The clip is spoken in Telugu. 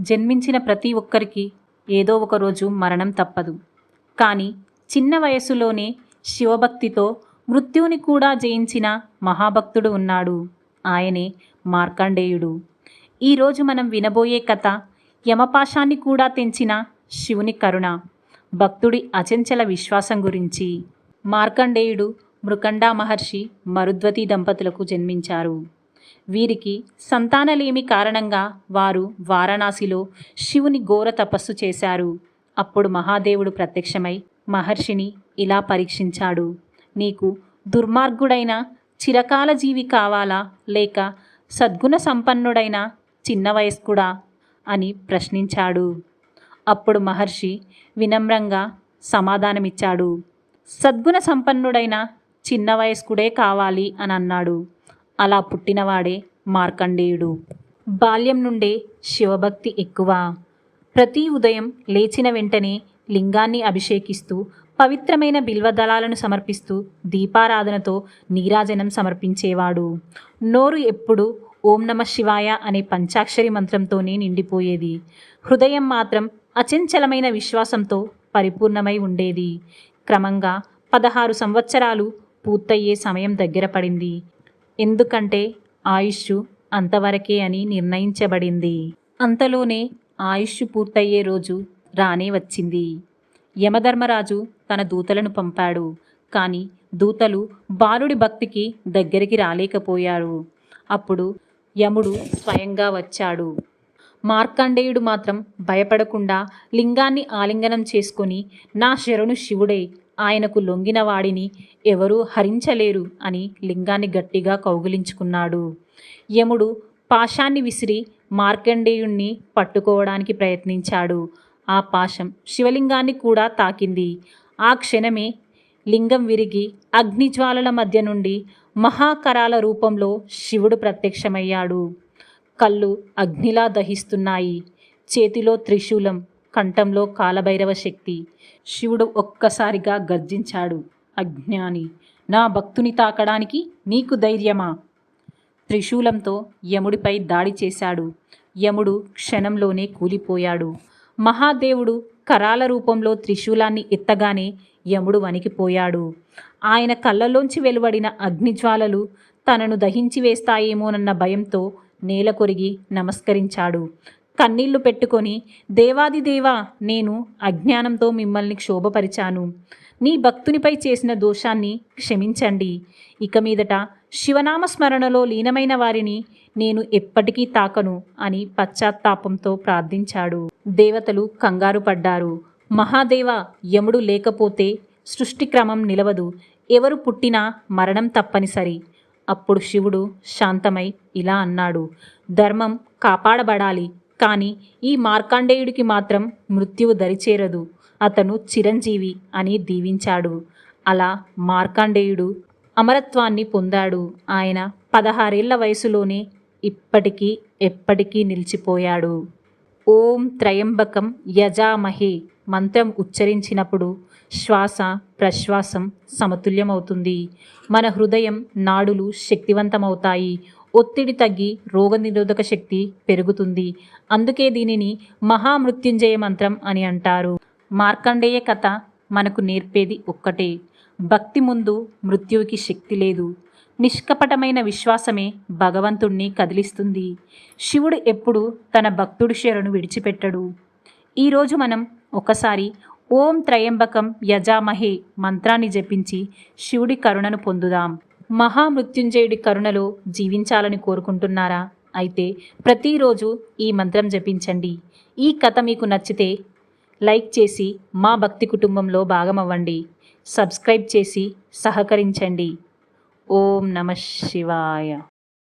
జన్మించిన ప్రతి ఒక్కరికి ఏదో ఒకరోజు మరణం తప్పదు. కానీ చిన్న వయసులోనే శివభక్తితో మృత్యువుని కూడా జయించిన మహాభక్తుడు ఉన్నాడు. ఆయనే మార్కండేయుడు. ఈరోజు మనం వినబోయే కథ యమపాశాన్ని కూడా తెంచిన శివుని కరుణ. భక్తుడి అచంచల విశ్వాసం గురించి. మార్కండేయుడు మృకండా మహర్షి మరుద్వతి దంపతులకు జన్మించారు. వీరికి సంతానలేమి కారణంగా వారు వారణాసిలో శివుని ఘోర తపస్సు చేశారు. అప్పుడు మహాదేవుడు ప్రత్యక్షమై మహర్షిని ఇలా పరీక్షించాడు. నీకు దుర్మార్గుడైన చిరకాల జీవి కావాలా? లేక సద్గుణ సంపన్నుడైన చిన్న వయస్కుడా అని ప్రశ్నించాడు. అప్పుడు మహర్షి వినమ్రంగా సమాధానమిచ్చాడు. సద్గుణ సంపన్నుడైన చిన్న వయస్కుడే కావాలి అని అన్నాడు అలా పుట్టినవాడే మార్కండేయుడు. బాల్యం నుండే శివభక్తి ఎక్కువ. ప్రతి ఉదయం లేచిన వెంటనే లింగాన్ని అభిషేకిస్తూ పవిత్రమైన బిల్వదళాలను సమర్పిస్తూ దీపారాధనతో నీరాజనం సమర్పించేవాడు. నోరు ఎప్పుడు ఓం నమ శివాయ అనే పంచాక్షరి మంత్రంతోనే నిండిపోయేది. హృదయం మాత్రం అచంచలమైన విశ్వాసంతో పరిపూర్ణమై ఉండేది. క్రమంగా పదహారు సంవత్సరాలు పూర్తయ్యే సమయం దగ్గర పడింది. ఎందుకంటే ఆయుష్ అంతవరకే అని నిర్ణయించబడింది. అంతలోనే ఆయుష్ పూర్తయ్యే రోజు రానే వచ్చింది. యమధర్మరాజు తన దూతలను పంపాడు. కానీ దూతలు బాలుడి భక్తికి దగ్గరికి రాలేకపోయారు. అప్పుడు యముడు స్వయంగా వచ్చాడు. మార్కండేయుడు మాత్రం భయపడకుండా లింగాన్ని ఆలింగనం చేసుకొని నా శరణు శివుడే ఆయనకు లొంగిన వాడిని ఎవరూ హరించలేరు అని లింగాన్ని గట్టిగా కౌగిలించుకున్నాడు. యముడు పాశాన్ని విసిరి మార్కండేయుణ్ణి పట్టుకోవడానికి ప్రయత్నించాడు. ఆ పాశం శివలింగాన్ని కూడా తాకింది. ఆ క్షణమే లింగం విరిగి అగ్నిజ్వాలల మధ్య నుండి మహాకరాల రూపంలో శివుడు ప్రత్యక్షమయ్యాడు. కళ్ళు అగ్నిలా దహిస్తున్నాయి. చేతిలో త్రిశూలం కంఠంలో కాలభైరవ శక్తి. శివుడు ఒక్కసారిగా గర్జించాడు. అజ్ఞాని నా భక్తుని తాకడానికి నీకు ధైర్యమా? త్రిశూలంతో యముడిపై దాడి చేశాడు. యముడు క్షణంలోనే కూలిపోయాడు. మహాదేవుడు కరాల రూపంలో త్రిశూలాన్ని ఎత్తగానే యముడు వణికిపోయాడు. ఆయన కళ్ళలోంచి వెలువడిన అగ్నిజ్వాలలు తనను దహించి వేస్తాయేమోనన్న భయంతో నేల కొరిగి నమస్కరించాడు. కన్నీళ్ళు పెట్టుకొని దేవాది దేవా నేను అజ్ఞానంతో మిమ్మల్ని క్షోభపరిచాను. నీ భక్తునిపై చేసిన దోషాన్ని క్షమించండి. ఇక మీదట శివనామ స్మరణలో లీనమైన వారిని నేను ఎప్పటికీ తాకను అని పశ్చాత్తాపంతో ప్రార్థించాడు. దేవతలు కంగారు పడ్డారు. మహాదేవ యముడు లేకపోతే సృష్టి క్రమం నిలవదు. ఎవరు పుట్టినా మరణం తప్పనిసరి. అప్పుడు శివుడు శాంతమై ఇలా అన్నాడు. ధర్మం కాపాడబడాలి. కానీ ఈ మార్కాండేయుడికి మాత్రం మృత్యువు దరిచేరదు. అతను చిరంజీవి అని దీవించాడు. అలా మార్కాండేయుడు అమరత్వాన్ని పొందాడు. ఆయన పదహారేళ్ళ వయసులోనే ఇప్పటికీ ఎప్పటికీ నిలిచిపోయాడు. ఓం త్రయంబకం యజామహే మంత్రం ఉచ్చరించినప్పుడు శ్వాస ప్రశ్వాసం సమతుల్యమవుతుంది. మన హృదయం నాడులు శక్తివంతమవుతాయి. ఒత్తిడి తగ్గి రోగనిరోధక శక్తి పెరుగుతుంది. అందుకే దీనిని మహామృత్యుంజయ మంత్రం అని అంటారు. మార్కండేయ కథ మనకు నేర్పేది ఒక్కటే. భక్తి ముందు మృత్యువుకి శక్తి లేదు. నిష్కపటమైన విశ్వాసమే భగవంతుణ్ణి కదిలిస్తుంది. శివుడు ఎప్పుడు తన భక్తుడి శరణు విడిచిపెట్టడు. ఈరోజు మనం ఒకసారి ఓం త్రయంబకం యజామహే మంత్రాన్ని జపించి శివుడి కరుణను పొందుదాం. మహామృత్యుంజయుడి కరుణలో జీవించాలని కోరుకుంటున్నారా? అయితే ప్రతిరోజు ఈ మంత్రం జపించండి. ఈ కథ మీకు నచ్చితే లైక్ చేసి మా భక్తి కుటుంబంలో భాగమవ్వండి. సబ్స్క్రైబ్ చేసి సహకరించండి. ఓం నమ శివాయ.